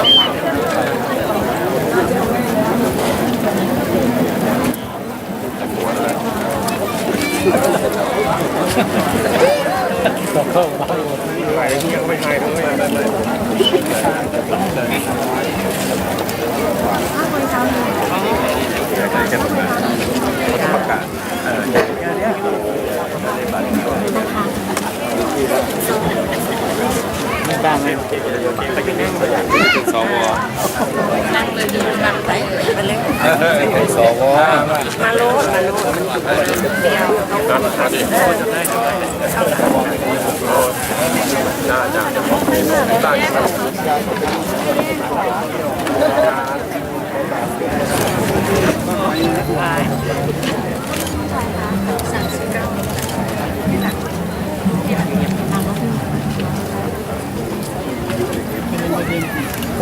บอกเข้ามาไหวยังไม่หายเลย สวนั่งเลยยืนนั่งไปไปเลยสวมาโลดมาโลดเดียว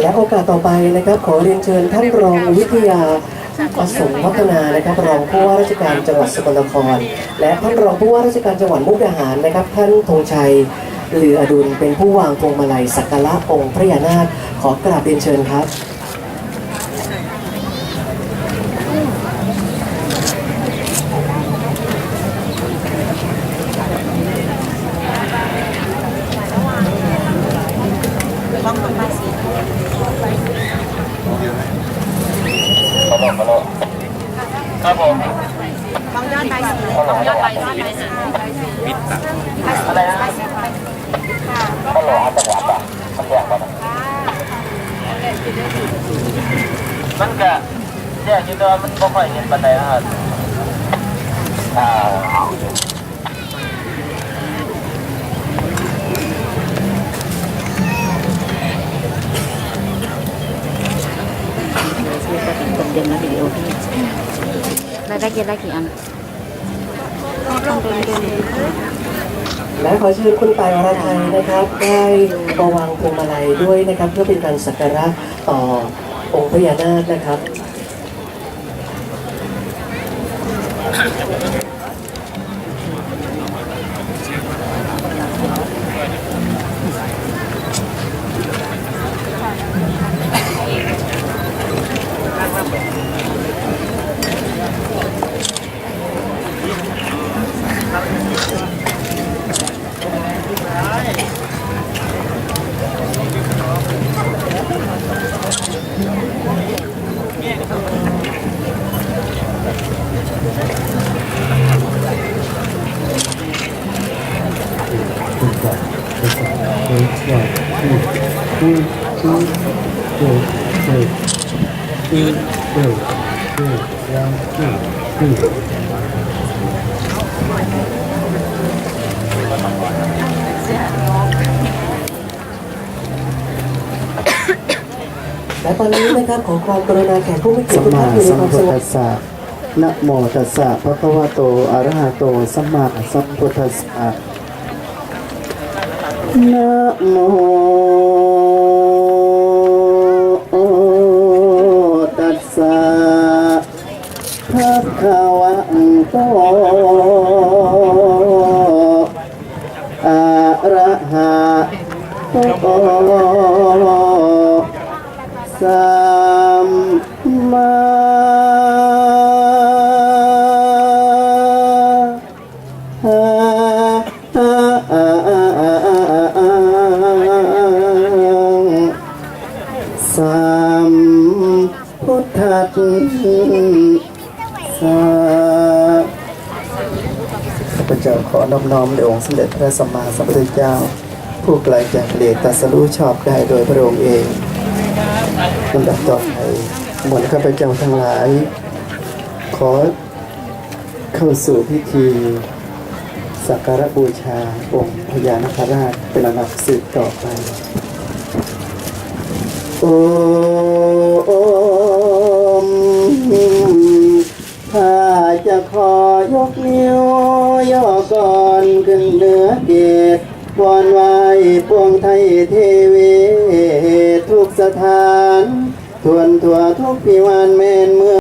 และโอกาสต่อไปนะครับ ขอเรียนเชิญท่านรองวิทยาอสมวัฒนานะครับรองผู้ว่าราชการจังหวัดสกลนคร และท่านรองผู้ว่าราชการจังหวัดมุกดาหารนะครับ ท่านธงชัยเหลืออดุลเป็นผู้วางพวงมาลัยสักการะองค์พระยานาคขอกราบเรียนเชิญครับ บ้องคนมาสี องมาแล้วครับผมบ้องยอดใบสีบ้องยอดใบสีมิตรอะไรนะใบสีค่ะก็รอจังหวะป่ะมันแยกป่ะมันก็แยกอยู่ตัวมันก็ค่อยเห็นปันไดนะครับ ได้ได้กี่ได้กี่อันต้องเดินเดินและขอเชิญคุณปายอรไทยนะครับ ได้ประวางพวงมาลัยด้วยนะครับ เพื่อเป็นการสักการะต่อองค์พญานาคนะครับ และตอนนี้นะครับขอความกรุณาแขกผู้มีเกียรสัติมทุกมาท่านอยู่ในสัความสงบ ธัสสะนะโมตัสสะภะคะวะโตอะระหะโต สัมมาสัมพุทธัสสะ นะโมตัสสะภะคะวะโตอะระหะโตสัมมา สสะข้าพเจ้าขอนอบน้อมในองค์สมเด็จพระสัมมาสัมพุทธเจ้า ผู้ไกลจากกิเลสตรัสรู้ชอบได้โดยพระองค์เองลำดับต่อไปหมวลข้าพเจ้าทั้งหลาย ขอเข้าสู่พิธีสักการะบูชาองค์พญานาคราชเป็นลำดับสืบต่อไปโอ้ เหนือเกตวอนไหวปวงไทยเทวีทุกสถาน ทวนทั่วทุกพิวันแม่นเมือง